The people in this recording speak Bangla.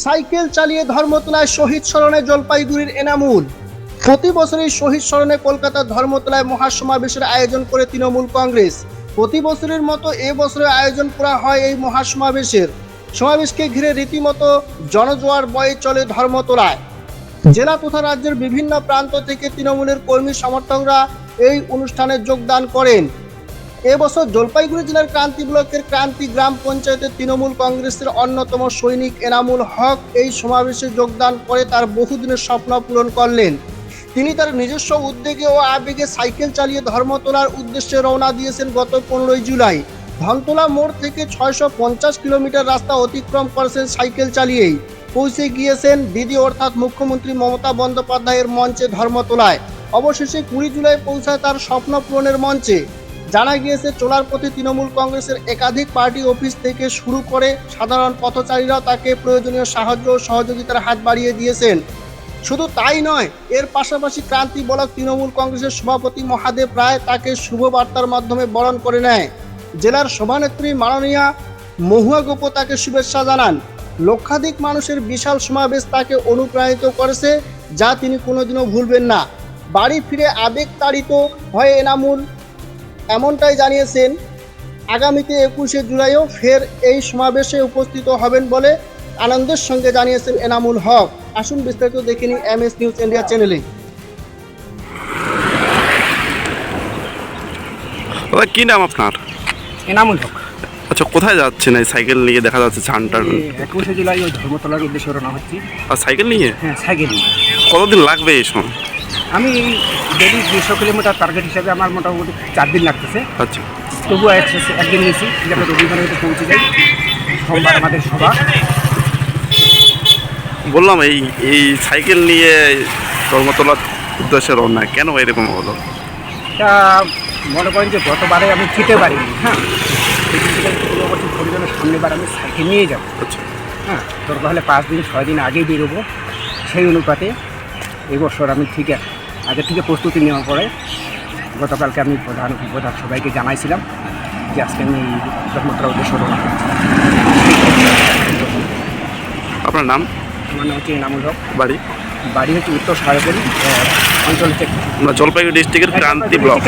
সাইকেল চালিয়ে ধর্মতলায় শহীদ স্মরণে জলপাইগুড়ির এনামুল। প্রতি বছরই শহীদ স্মরণে কলকাতার ধর্মতলায় মহাসমাবেশের আয়োজন করে তৃণমূল কংগ্রেস। প্রতি বছরের মতো এ বছরে আয়োজন করা হয় এই মহাসমাবেশের। সমাবেশকে ঘিরে রীতিমতো জনজোয়ার বয়ে চলে ধর্মতলায়। জেলা তথা রাজ্যের বিভিন্ন প্রান্ত থেকে তৃণমূলের কর্মী সমর্থকরা এই অনুষ্ঠানে যোগদান করেন। এবছর জলপাইগুড়ি জেলার ক্রান্তি ব্লকের ক্রান্তি গ্রাম পঞ্চায়েতের তৃণমূল কংগ্রেসের অন্যতম সৈনিক এনামুল হক এই সমাবেশে যোগদান করে তার বহুদিনের স্বপ্ন পূরণ করলেন। তিনি তার নিজস্ব উদ্যোগে ও আবেগে সাইকেল চালিয়ে ধর্মতলার উদ্দেশ্যে রওনা দিয়েছেন গত পনেরোই জুলাই। ধনতলা মোড় থেকে ছয়শো পঞ্চাশ কিলোমিটার রাস্তা অতিক্রম করেছেন সাইকেল চালিয়েই। পৌঁছে গিয়েছেন দিদি অর্থাৎ মুখ্যমন্ত্রী মমতা বন্দ্যোপাধ্যায়ের মঞ্চে ধর্মতলায় অবশেষে কুড়ি জুলাই পৌঁছায় তার স্বপ্ন পূরণের মঞ্চে। জানা গিয়েছে, চলার পথে তৃণমূল কংগ্রেসের একাধিক পার্টি অফিস থেকে শুরু করে সাধারণ পথচারীরাও তাকে প্রয়োজনীয় সাহায্য ও সহযোগিতার হাত বাড়িয়ে দিয়েছেন। শুধু তাই নয়, এর পাশাপাশি ক্রান্তি ব্লক তৃণমূল কংগ্রেসের সভাপতি মহাদেব রায় তাকে শুভবার্তার মাধ্যমে বরণ করে নেয়। জেলার সভানেত্রী মাননীয়া মহুয়া গোপ তাকে শুভেচ্ছা জানান। লক্ষাধিক মানুষের বিশাল সমাবেশ তাকে অনুপ্রাণিত করেছে, যা তিনি কোনোদিনও ভুলবেন না। বাড়ি ফিরে আবেগ তাড়িত হয়ে এনামুল এমনটাই জানিয়েছেন আগামীতে একুশে জুলাইও ফের এই সমাবেশে উপস্থিত হবেন বলে আনন্দের সঙ্গে জানিয়েছেন এনামুল হক। আসুন বিস্তারিত দেখে নিন এম এস নিউজ ইন্ডিয়া চ্যানেলে। দাদা কি নাম আপনার? এনামুল হক। আচ্ছা কোথায় যাচ্ছেন? এই সাইকেল নিয়ে দেখা যাচ্ছে ছানটার একুশে জুলাই ওই ধর্মতলার উদ্দেশ্যে রওনা হচ্ছি। আর সাইকেল নিয়ে? হ্যাঁ সাইকেল নিয়ে। কতদিন লাগবে এই সময়? আমি ডেলি দুশো কিলোমিটার টার্গেট হিসাবে আমার মোটামুটি চার দিন লাগতেছে। আচ্ছা। তবুও এক- একদিন নিয়েছি যাতে রবিবার হয়তো পৌঁছে যাই। সোমবার আমাদের সভা। বললাম এই এই সাইকেল নিয়ে ধর্মতলার উদ্দেশ্যে রওনা কেন এরকম হলো? তা মনে করেন যে গতবারে আমি খেতে পারিনি হ্যাঁ। এই পনেরো বছর পরিজনের সামনেবার আমি সাইকেল নিয়ে যাব। আচ্ছা। হ্যাঁ দরকার হলে পাঁচ দিন ছয় দিন আগেই বেরোবো। সেই অনুপাতে এবছর আমি ঠিক আগে থেকে প্রস্তুতি নেওয়ার পরে গতকালকে আমি প্রধান প্রধান সবাইকে জানাইছিলাম যে আজকে আমি ধর্মতলা উদ্দেশ্য রওনা আপনার নাম? আমার নাম হচ্ছে এনামুল হক। বাড়ি? বাড়ি হচ্ছে উত্তর সাহেবল অঞ্চল থেকে। জলপাইগুড়ি ডিস্ট্রিক্টের ক্রান্তি ব্লক।